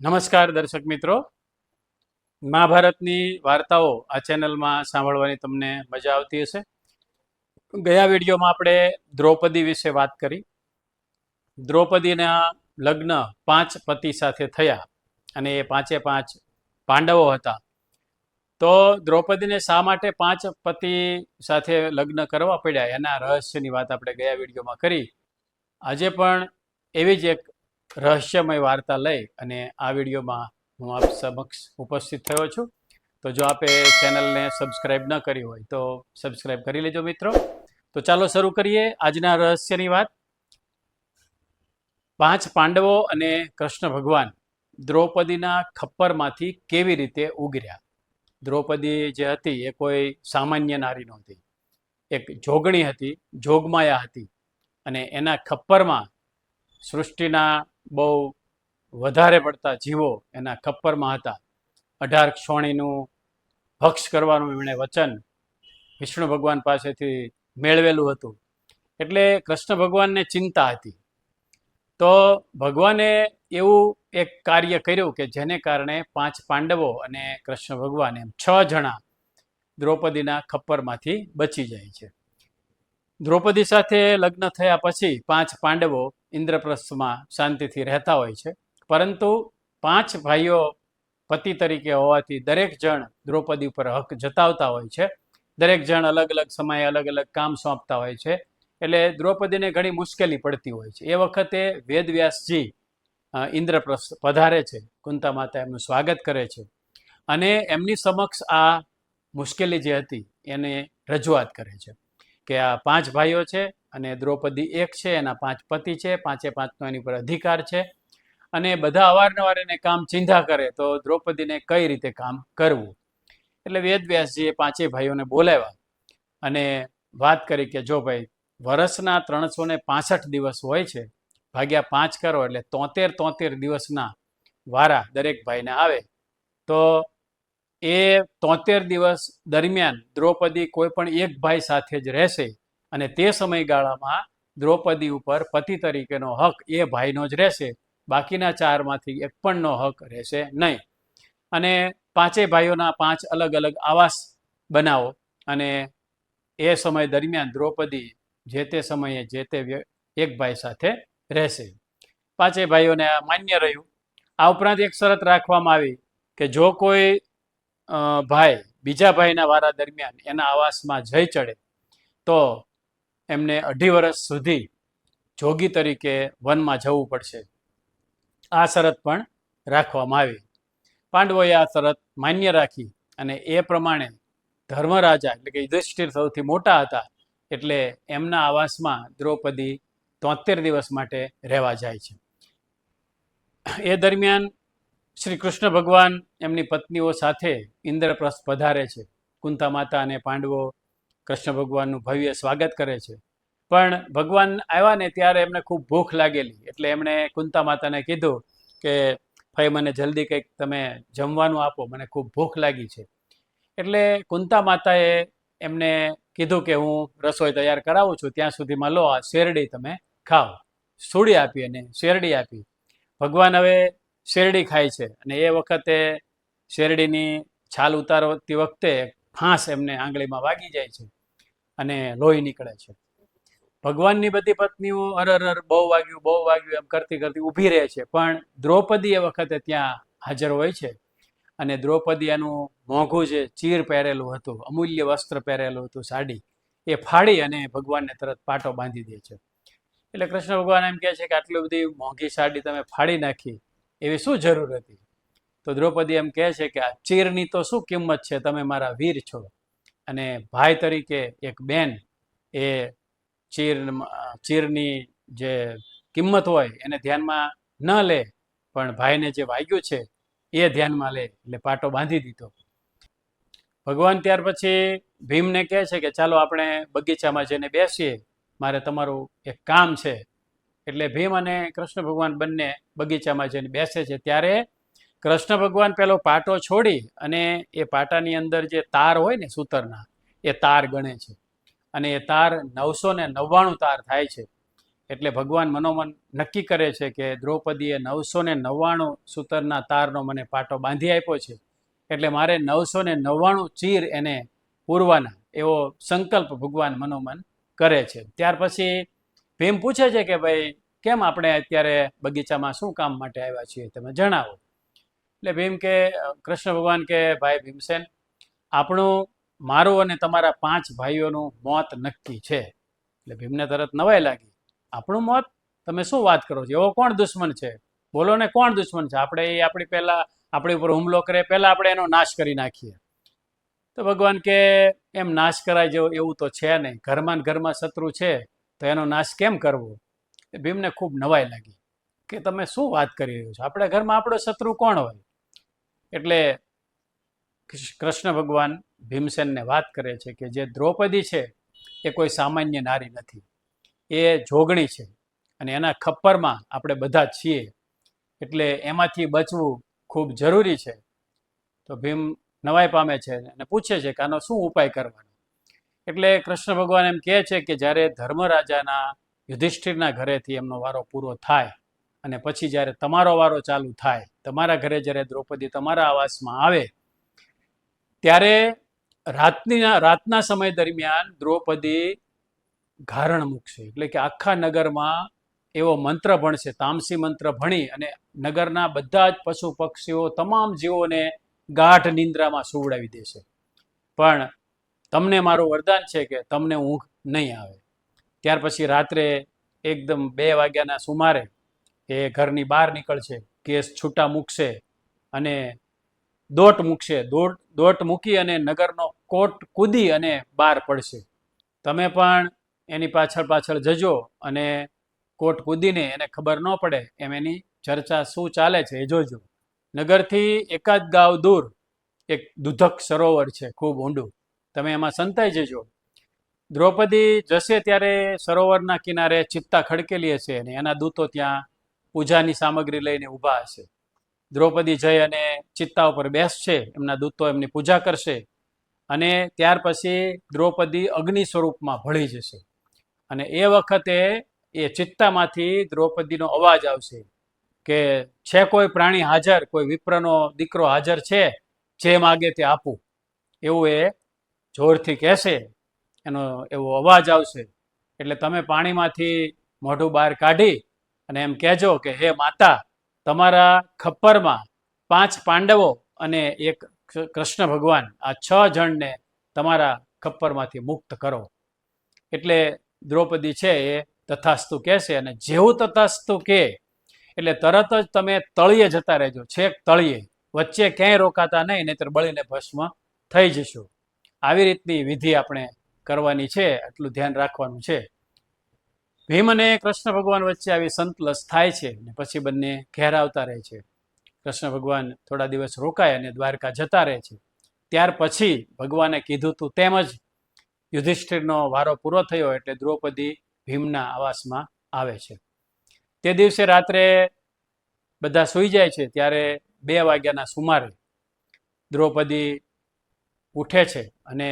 નમસ્કાર દર્શક મિત્રો. મહાભારતની વાર્તાઓ આ ચેનલમાં સાંભળવાની તમને મજા આવતી હશે. ગયા વિડીયોમાં આપણે દ્રૌપદી વિશે વાત કરી. દ્રૌપદીના લગ્ન પાંચ પતિ સાથે થયા અને એ પાંચે પાંચ પાંડવો હતા. તો દ્રૌપદીને શા માટે પાંચ પતિ સાથે લગ્ન કરવા પડ્યા એના રહસ્યની વાત આપણે ગયા વિડીયોમાં કરી. આજે પણ એવી જ એક રહસ્યમય વાર્તા લઈ અને આ વિડીયોમાં હું આપ સમક્ષ ઉપસ્થિત થયો છું. તો જો આપે ચેનલને સબસ્ક્રાઈબ ન કરી હોય તો સબસ્ક્રાઈબ કરી લેજો મિત્રો. તો ચાલો શરૂ કરીએ આજના રહસ્યની વાત. પાંચ પાંડવો અને કૃષ્ણ ભગવાન દ્રૌપદીના ખપ્પરમાંથી કેવી રીતે ઉગર્યા? દ્રૌપદી જે હતી એ કોઈ સામાન્ય નારી નહોતી. એક જોગણી હતી, જોગમાયા હતી અને એના ખપ્પરમાં સૃષ્ટિના બહુ વધારે પડતા જીવો એના ખપ્પરમાં હતા. અઢાર ક્ષોણીનું ભક્ષ કરવાનું એમણે વચન વિષ્ણુ ભગવાન પાસેથી મેળવેલું હતું. એટલે કૃષ્ણ ભગવાનને ચિંતા હતી. તો ભગવાને એવું એક કાર્ય કર્યું કે જેને કારણે પાંચ પાંડવો અને કૃષ્ણ ભગવાન એમ છ જણા દ્રૌપદીના ખપ્પરમાંથી બચી જાય છે. દ્રૌપદી સાથે લગ્ન થયા પછી પાંચ પાંડવો ઇન્દ્રપ્રસ્થમાં શાંતિથી રહેતા હોય છે. પરંતુ પાંચ ભાઈઓ પતિ તરીકે હોવાથી દરેક જણ દ્રૌપદી ઉપર હક જતાવતા હોય છે. દરેક જણ અલગ અલગ સમયે અલગ અલગ કામ સોંપતા હોય છે. એટલે દ્રૌપદીને ઘણી મુશ્કેલી પડતી હોય છે. એ વખતે વેદવ્યાસજી ઇન્દ્રપ્રસ્થ પધારે છે. કુંતા માતા એમનું સ્વાગત કરે છે. અને એમની સમક્ષ આ મુશ્કેલી જે હતી એને રજૂઆત કરે છે કે આ પાંચ ભાઈઓ છે અને દ્રૌપદી એક છે, એના પાંચ પતિ છે, પાંચે પાંચનો એની પર અધિકાર છે. અને બધા અવારનવાર એને કામ ચિંધા કરે તો દ્રૌપદીને કઈ રીતે કામ કરવું? એટલે વેદવ્યાસજીએ પાંચેય ભાઈઓને બોલાવ્યા અને વાત કરી કે જો ભાઈ વર્ષના ત્રણસો ને પાસઠ દિવસ હોય છે, ભાગ્યા પાંચ કરો એટલે તોતેર તોતેર દિવસના વારા દરેક ભાઈને આવે. તો એ તોતેર દિવસ દરમિયાન દ્રૌપદી કોઈ પણ એક ભાઈ સાથે જ રહેશે અને તે સમયગાળામાં દ્રૌપદી ઉપર પતિ તરીકેનો હક એ ભાઈનો જ રહેશે. બાકીના ચારમાંથી એક પણનો હક રહેશે નહીં. અને પાંચેય ભાઈઓના પાંચ અલગ અલગ આવાસ બનાવો. અને એ સમય દરમિયાન દ્રૌપદી જે તે સમયે જે તે એક ભાઈ સાથે રહેશે. પાંચેય ભાઈઓને આ માન્ય રહ્યું. આ ઉપરાંત એક શરત રાખવામાં આવી કે જો કોઈ ભાઈ બીજા ભાઈના વારા દરમિયાન એના આવાસમાં જઈ ચડે, તો એમને અઢી વર્ષ સુધી જોગી તરીકે વનમાં જવું પડશે. આ શરત પણ રાખવામાં આવી. પાંડવોએ આ શરત માન્ય રાખી અને એ પ્રમાણે ધર્મરાજા એટલે કે યુધિષ્ઠિર સૌથી મોટા હતા એટલે એમના આવાસમાં દ્રૌપદી તોતેર દિવસ માટે રહેવા જાય છે. એ દરમિયાન શ્રી કૃષ્ણ ભગવાન એમની પત્નીઓ સાથે ઇન્દ્રપ્રસ્થ પધારે છે. કુંતા માતા અને પાંડવો કૃષ્ણ ભગવાનનું ભવ્ય સ્વાગત કરે છે. પણ ભગવાન આવ્યા ને ત્યારે એમને ખૂબ ભૂખ લાગેલી. એટલે એમણે કુંતા માતાને કીધું કે, ભાઈ, મને જલ્દી કંઈક તમે જમવાનું આપો. મને ખૂબ ભૂખ લાગી છે. એટલે કુંતા માતાએ એમને કીધું કે, હું રસોઈ તૈયાર કરાવું છું. ત્યાં સુધીમાં લો, આ શેરડી તમે ખાઓ. સુડી આપી અને શેરડી આપી. ભગવાન હવે શેરડી ખાય છે અને એ વખતે શેરડીની છાલ ઉતારતી વખતે ફાંસ એમને આંગળીમાં વાગી જાય છે. અને લોહી નીકળે છે. ભગવાનની બધી પત્નીઓ અરર અર બહુ વાગ્યું બહુ વાગ્યું એમ કરતી કરતી ઊભી રહે છે. પણ દ્રૌપદી એ વખતે ત્યાં હાજર હોય છે અને દ્રૌપદી એનું મોંઘું જે ચીર પહેરેલું હતું, અમૂલ્ય વસ્ત્ર પહેરેલું હતું, સાડી, એ ફાડી અને ભગવાનને તરત પાટો બાંધી દે છે. એટલે કૃષ્ણ ભગવાન એમ કહે છે કે આટલી બધી મોંઘી સાડી તમે ફાડી નાખી, એવી શું જરૂર હતી? તો દ્રૌપદી એમ કહે છે કે આ ચીરની તો શું કિંમત છે? તમે મારા વીર છો. અને ભાઈ તરીકે એક બેન એ ચીર, ચીરની જે કિંમત હોય એને ધ્યાનમાં ન લે, પણ ભાઈને જે વાગ્યું છે એ ધ્યાનમાં લે, એટલે પાટો બાંધી દીધો. ભગવાન ત્યાર પછી ભીમને કહે છે કે ચાલો આપણે બગીચામાં જઈને બેસીએ, મારે તમારું એક કામ છે. એટલે ભીમ અને કૃષ્ણ ભગવાન બંને બગીચામાં જઈને બેસે છે. ત્યારે કૃષ્ણ ભગવાન પેલો પાટો છોડી અને એ પાટાની અંદર જે તાર હોય ને સૂતરના, એ તાર ગણે છે. અને એ તાર નવસો ને નવ્વાણું તાર થાય છે. એટલે ભગવાન મનોમન નક્કી કરે છે કે દ્રૌપદીએ નવસો ને નવ્વાણું સૂતરના તારનો મને પાટો બાંધી આપ્યો છે. એટલે મારે નવસો ને નવ્વાણું ચીર એને પૂરવાના એવો સંકલ્પ ભગવાન મનોમન કરે છે. ત્યાર પછી ભીમ પૂછે છે કે ભાઈ, કેમ આપણે અત્યારે બગીચામાં શું કામ માટે આવ્યા છીએ? તમે જણાવો. એટલે ભીમ કે, કૃષ્ણ ભગવાન કે, ભાઈ ભીમસેન, આપણું, મારું અને તમારા પાંચ ભાઈઓનું મોત નક્કી છે. એટલે ભીમને તરત નવાઈ લાગી. આપણું મોત? તમે શું વાત કરો છો? એવો કોણ દુશ્મન છે? બોલો ને કોણ દુશ્મન છે? આપણે એ આપણી પહેલા, આપણી ઉપર હુમલો કરે, પહેલાં આપણે એનો નાશ કરી નાખીએ. તો ભગવાન કે, એમ નાશ કરાય જેવો, એવું તો છે નહીં. ઘરમાં ઘરમાં શત્રુ છે, તો એનો નાશ કેમ કરવો? ભીમને ખૂબ નવાઈ લાગી. કે તમે શું વાત કરી રહ્યો છો? આપણા ઘરમાં આપણો શત્રુ કોણ હોય? એટલે કૃષ્ણ ભગવાન ભીમસેનને વાત કરે છે કે જે દ્રૌપદી છે, એ કોઈ સામાન્ય નારી નથી. એ જોગણી છે અને એના ખપ્પરમાં આપણે બધા છીએ. એટલે એમાંથી બચવું ખૂબ જરૂરી છે. તો ભીમ નવાઈ પામે છે અને પૂછે છે કે આનો શું ઉપાય કરવાનો? એટલે કૃષ્ણ ભગવાન એમ કહે છે કે જ્યારે ધર્મરાજાના યુધિષ્ઠિરના ઘરેથી એમનો વારો પૂરો થાય અને પછી જ્યારે તમારો વારો ચાલુ થાય, તમારા ઘરે જ્યારે દ્રૌપદી તમારા આવાસમાં આવે, ત્યારે રાતની રાતના સમય દરમિયાન દ્રૌપદી ઘારણ મૂકશે. એટલે કે આખા નગરમાં એવો મંત્ર ભણશે, તામસી મંત્ર ભણી અને નગરના બધા જ પશુ પક્ષીઓ તમામ જીવોને ગાઢ નિંદ્રામાં સુવડાવી દેશે. પણ તમને મારું વરદાન છે કે તમને ઊંઘ નહીં આવે. ત્યાર પછી રાત્રે એકદમ બે વાગ્યાના સુમારે એ ઘરની બહાર નીકળશે, કેસ છૂટા મૂકશે અને દોટ મૂકશે. દોટ દોટ મૂકી અને નગરનો કોટ કૂદી અને બહાર પડશે. તમે પણ એની પાછળ પાછળ જજો અને કોટ કૂદીને એને ખબર ન પડે એમ એની ચર્ચા શું ચાલે છે એ જોજો. નગરથી એકાદ ગાવ દૂર એક દુધક સરોવર છે, ખૂબ ઊંડું. તમે એમાં સંતાઈ જજો. દ્રૌપદી જશે ત્યારે સરોવરના કિનારે ચિત્તા ખડકેલી હશે અને એના દૂતો ત્યાં પૂજાની સામગ્રી લઈને ઊભા હશે. દ્રૌપદી જઈ અને ચિત્તા ઉપર બેસશે, એમના દૂતો એમની પૂજા કરશે અને ત્યાર પછી દ્રૌપદી અગ્નિ સ્વરૂપમાં ભળી જશે. અને એ વખતે એ ચિત્તામાંથી દ્રૌપદીનો અવાજ આવશે કે, છે કોઈ પ્રાણી હાજર? કોઈ વિપ્રનો દીકરો હાજર છે? જે માગે તે આપું. એવું એ જોરથી કહેશે. એનો એવો અવાજ આવશે. એટલે તમે પાણીમાંથી મોઢું બહાર કાઢી અને એમ કહેજો કે, હે માતા, તમારા ખપ્પરમાં પાંચ પાંડવો અને એક કૃષ્ણ ભગવાન, આ છ જણને તમારા ખપ્પરમાંથી મુક્ત કરો. એટલે દ્રૌપદી છે એ તથાસ્તુ કહેશે અને જેવું તથાસ્તુ કે, એટલે તરત જ તમે તળિયે જતા રહેજો, છેક તળિયે વચ્ચે ક્યાંય રોકાતા નહીં, નહીતર બળીને ભસ્મ થઈ જશું. આવી રીતની વિધિ આપણે કરવાની છે, આટલું ધ્યાન રાખવાનું છે. ભીમ અને કૃષ્ણ ભગવાન વચ્ચે આવી સંતલસ થાય છે ને પછી બંને ઘેર આવતા રહે છે. કૃષ્ણ ભગવાન થોડા દિવસ રોકાય અને દ્વારકા જતા રહે છે. ત્યાર પછી ભગવાને કીધું તું તેમજ યુધિષ્ઠિરનો વારો પૂરો થયો એટલે દ્રૌપદી ભીમના આવાસમાં આવે છે. તે દિવસે રાત્રે બધા સૂઈ જાય છે ત્યારે બે વાગ્યાના સુમારે દ્રૌપદી ઉઠે છે અને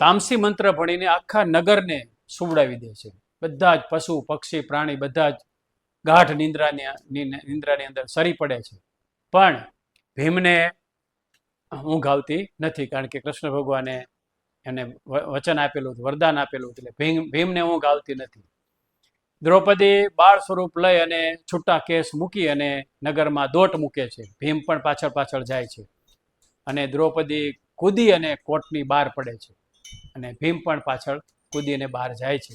તામસી મંત્ર ભણીને આખા નગરને સુવડાવી દે છે. બધા જ પશુ, પક્ષી, પ્રાણી બધા જ ગાઢ નિંદ્રાની નિંદ્રાની અંદર સરી પડે છે. પણ ભીમને ઊંઘ આવતી નથી કારણ કે કૃષ્ણ ભગવાને એને વચન આપેલું હતું, વરદાન આપેલું એટલે ભીમ, ભીમને ઊંઘ આવતી નથી. દ્રૌપદી બાળ સ્વરૂપ લઈ અને છૂટા કેસ મૂકી અને નગરમાં દોટ મૂકે છે. ભીમ પણ પાછળ પાછળ જાય છે. અને દ્રૌપદી કૂદી અને કોટની બહાર પડે છે. અને ભીમ પણ પાછળ કૂદીને બહાર જાય છે.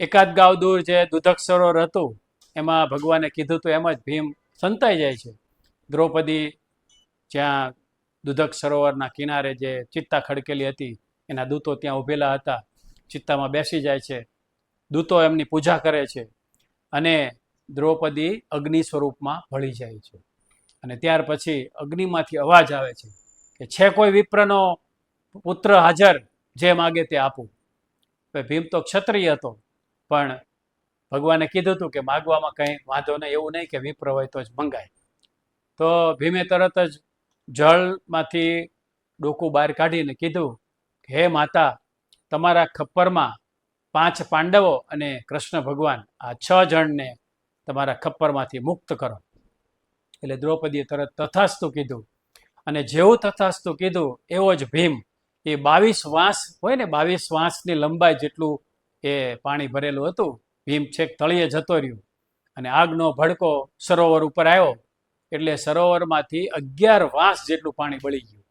એકાદ ગાવ દૂર જે દુધક સરોવર હતું એમાં ભગવાને કીધું તો એમ જ ભીમ સંતાઈ જાય છે. દ્રૌપદી જ્યાં દુધક સરોવરના કિનારે જે ચિત્તા ખડકેલી હતી, એના દૂતો ત્યાં ઊભેલા હતા, ચિત્તામાં બેસી જાય છે. દૂતો એમની પૂજા કરે છે અને દ્રૌપદી અગ્નિ સ્વરૂપમાં ભળી જાય છે. અને ત્યાર પછી અગ્નિમાંથી અવાજ આવે છે કે, છે કોઈ વિપ્રનો પુત્ર હાજર? જે માગે તે આપું. ભીમ તો ક્ષત્રિય હતો, પણ ભગવાને કીધું હતું કે માગવામાં કંઈ વાંધો નહીં, એવું નહીં કે વિપ્ર હોય તો જ મંગાય. તો ભીમે તરત જ જળમાંથી ડોકું બહાર કાઢીને કીધું હે માતા, તમારા ખપ્પરમાં પાંચ પાંડવો અને કૃષ્ણ ભગવાન, આ છ જણને તમારા ખપ્પરમાંથી મુક્ત કરો. એટલે દ્રૌપદીએ તરત તથાસ્તુ કીધું. અને જેવું તથાસ્તુ કીધું, એવો જ ભીમ એ બાવીસ વાંસ હોય ને, બાવીસ વાંસની લંબાઈ જેટલું એ પાણી ભરેલું હતું, ભીમ છેક તળિયે જતો રહ્યો. અને આગનો ભડકો સરોવર ઉપર આવ્યો, એટલે સરોવરમાંથી અગિયાર વાંસ જેટલું પાણી બળી ગયું.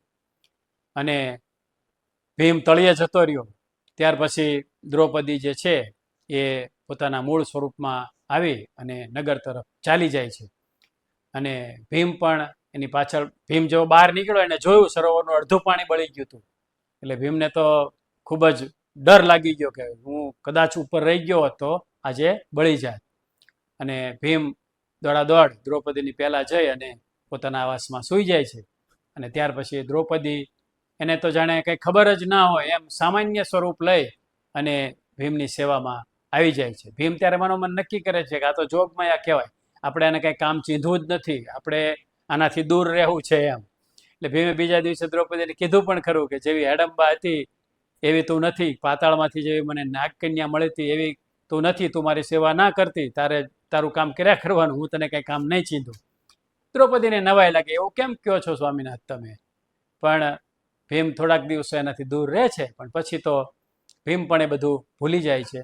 અને ભીમ તળિયે જતો રહ્યો. ત્યાર પછી દ્રૌપદી જે છે, એ પોતાના મૂળ સ્વરૂપમાં આવી અને નગર તરફ ચાલી જાય છે. અને ભીમ પણ એની પાછળ, ભીમ જેવો બહાર નીકળ્યો, એને જોયું સરોવરનું અડધું પાણી બળી ગયું હતું. એટલે ભીમને તો ખૂબ જ ડર લાગી ગયો કે હું કદાચ ઉપર રહી ગયો હોત તો આજે બળી જાય અને ભીમ દોડાદોડ દ્રૌપદીની પહેલાં જઈ અને પોતાના આવાસમાં સૂઈ જાય છે. અને ત્યાર પછી દ્રૌપદી એને તો જાણે કંઈ ખબર જ ના હોય, એમ સામાન્ય સ્વરૂપ લઈ અને ભીમની સેવામાં આવી જાય છે. ભીમ ત્યારે મનોમન નક્કી કરે છે કે આ તો જોગમાયા કહેવાય. આપણે એને કંઈ કામ ચીંધવું જ નથી. આપણે આનાથી દૂર રહેવું છે એમ. એટલે ભીમે બીજા દિવસે દ્રૌપદીને કીધું પણ ખરું કે જેવી હેડંબા હતી, એવી તું નથી. પાતાળમાંથી જેવી મને નાગકન્યા મળી હતી, એવી તું નથી. તું મારી સેવા ના કરતી. તારે તારું કામ કર્યા કરવાનું. હું તને કંઈ કામ નહીં ચીંધું. દ્રૌપદીને નવાઈ લાગે. એવું કેમ કહો છો સ્વામીનાથ તમે? પણ ભીમ થોડાક દિવસો એનાથી દૂર રહે છે. પણ પછી તો ભીમ પણ એ બધું ભૂલી જાય છે.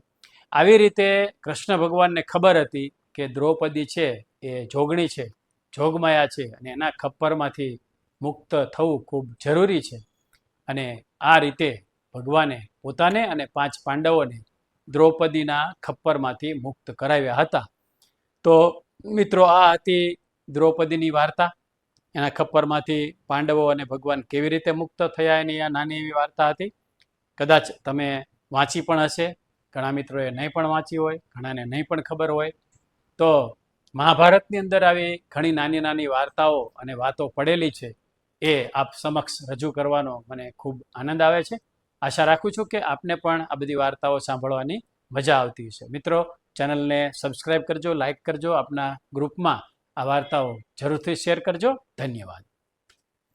આવી રીતે કૃષ્ણ ભગવાનને ખબર હતી કે દ્રૌપદી છે, એ જોગણી છે, જોગમાયા છે અને એના ખપ્પરમાંથી મુક્ત થવું ખૂબ જરૂરી છે. અને આ રીતે ભગવાને પોતાને અને પાંચ પાંડવોને દ્રૌપદીના ખપ્પરમાંથી મુક્ત કરાવ્યા હતા. તો મિત્રો, આ હતી દ્રૌપદીની વાર્તા. એના ખપ્પરમાંથી પાંડવો અને ભગવાન કેવી રીતે મુક્ત થયા એની આ નાની એવી વાર્તા હતી. કદાચ તમે વાંચી પણ હશે. ઘણા મિત્રોએ નહીં પણ વાંચી હોય, ઘણાને નહીં પણ ખબર હોય. તો મહાભારતની અંદર આવી ઘણી નાની નાની વાર્તાઓ અને વાતો પડેલી છે. એ આપ સમક્ષ રજૂ કરવાનો મને ખૂબ આનંદ આવે છે. આશા રાખું છું કે આપને પણ આ બધી વાર્તાઓ સાંભળવાની મજા આવતી હશે. મિત્રો, ચેનલને સબસ્ક્રાઈબ કરજો, લાઇક કરજો, આપના ગ્રુપમાં આ વાર્તાઓ જરૂરથી શેર કરજો. ધન્યવાદ.